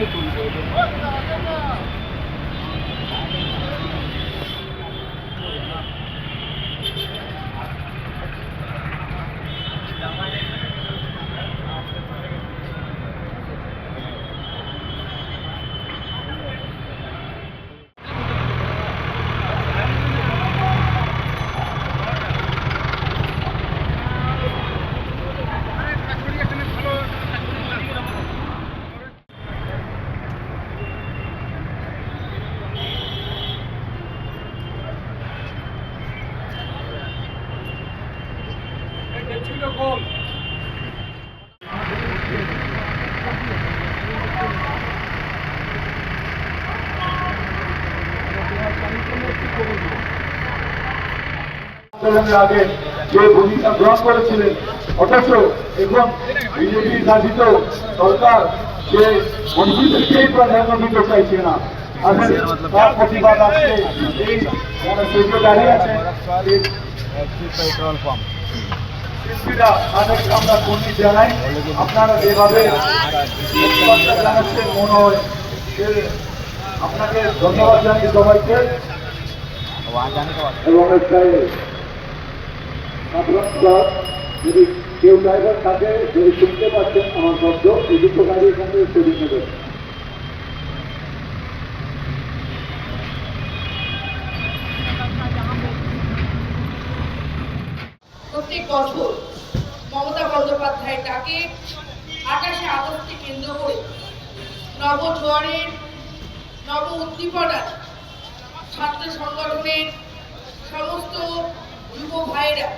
يعني যে আন্দোলনের আগে যে ভূমিকা গ্রহণ করেছিলেন, অথচ এখন বিজেপি শাসিত সরকার যে মন্ত্রীদেরকেই প্রাধান্য দিতে চাইছে না তার প্রতিবাদ আজকে এই যারা দাঁড়িয়ে এই পেট্রোল পাম্প জানাই। আপনারা যেভাবে সে আপনাকে ধন্যবাদ জানিয়ে সবাইকে। যদি কেউ ড্রাইভার থাকে, যদি শুনতে পাচ্ছেন আমার শব্দ, এই দুটো গাড়ি এখান থেকে চলে বছর মমতা বন্দ্যোপাধ্যায়ের ডাকে আঠাশে আগস্টকে কেন্দ্র করে নব জোয়ারের নব উদ্দীপনার ছাত্র সংগঠনের সমস্ত যুব ভাইয়েরা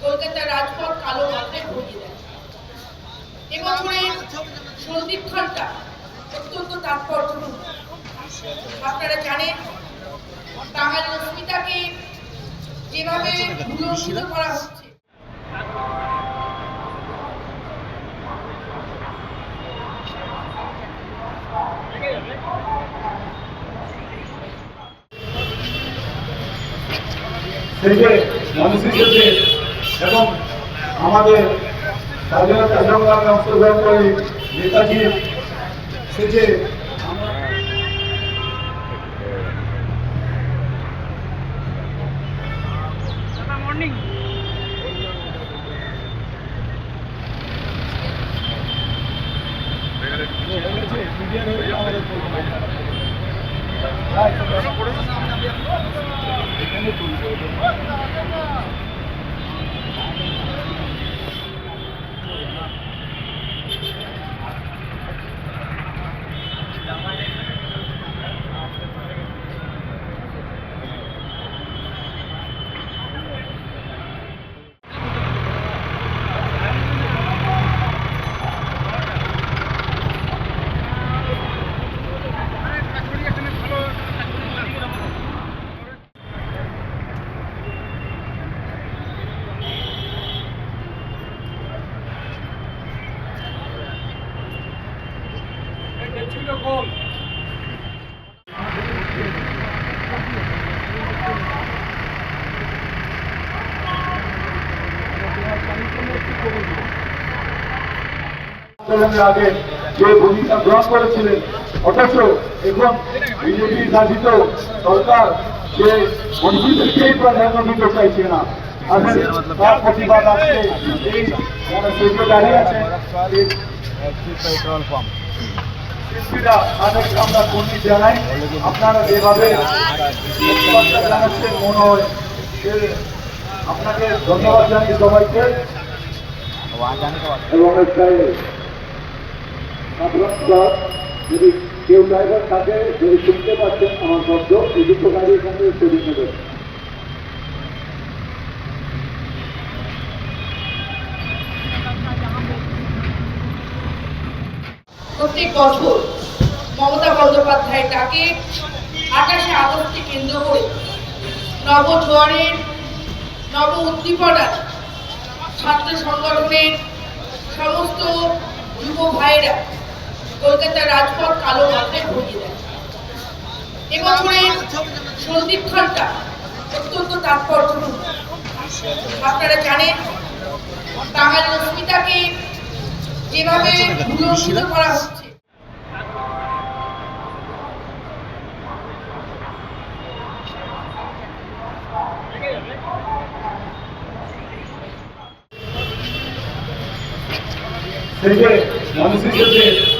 কলকাতার রাজপথ কালো মাথায় ভরিয়ে দেয় এবছরের সন্ধিক্ষণটা অত্যন্ত তাৎপর্যপূর্ণ আপনারা জানেন বাঙালি অস্মিতাকে যেভাবে করা হচ্ছে থেকে মানুষ হিসেবে এবং আমাদের অংশগ্রহণ করে নেতাজি সে যে تنزل আন্দোলনের আগে যে ভূমিকা গ্রহণ করেছিলেন, অথচ এখন বিজেপি শাসিত সরকার যে মন্ত্রীদেরকে প্রাধান্য দিতে চাইছে না। মানে আপনাকে ধন্যবাদ জানিয়ে সবাইকে। আপনার যদি কেউ ড্রাইভার থাকে যদি শুনতে পাচ্ছেন আমার শব্দ, এই দুটো গাড়ি সরিয়ে নেবেন মমতা বন্দ্যোপাধ্যায়ের ডাকে আঠাশে আগস্টকে কেন্দ্র করে নব জোয়ারের, নব উদ্দীপনার ছাত্র সংগঠনের সমস্ত যুব ভাইয়েরা কলকাতার রাজপথ কালো মাথায় ভরিয়ে দেয়। এবছরের সন্ধিক্ষণটা অত্যন্ত তাৎপর্যপূর্ণ। আপনারা জানেন, বাঙালি অস্মিতাকে যেভাবে ভুলঞ্চিত করা হচ্ছে। মানুষের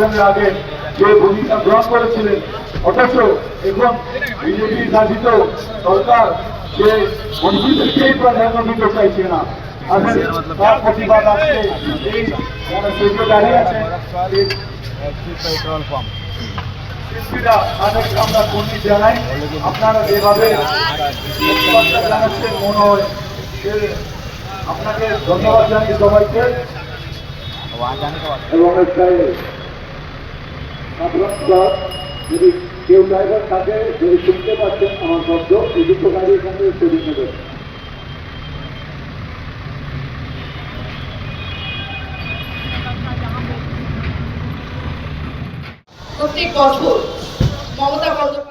আন্দোলনের আগে যে ভূমিকা গ্রহণ করেছিলেন, অথচ এখন বিজেপি শাসিত সরকার যে মন্ত্রীদেরকে প্রাধান্য দিতে চাইছে না। আপনাকে ধন্যবাদ জানিয়ে সবাইকে। আপনার যদি কেউ ড্রাইভার থাকে যদি শুনতে পাচ্ছেন আমার শব্দ, এই দুটো গাড়ি এখানে সরিয়ে নেবেন প্রত্যেক বছর মমতা বন্দ্যোপাধ্যায়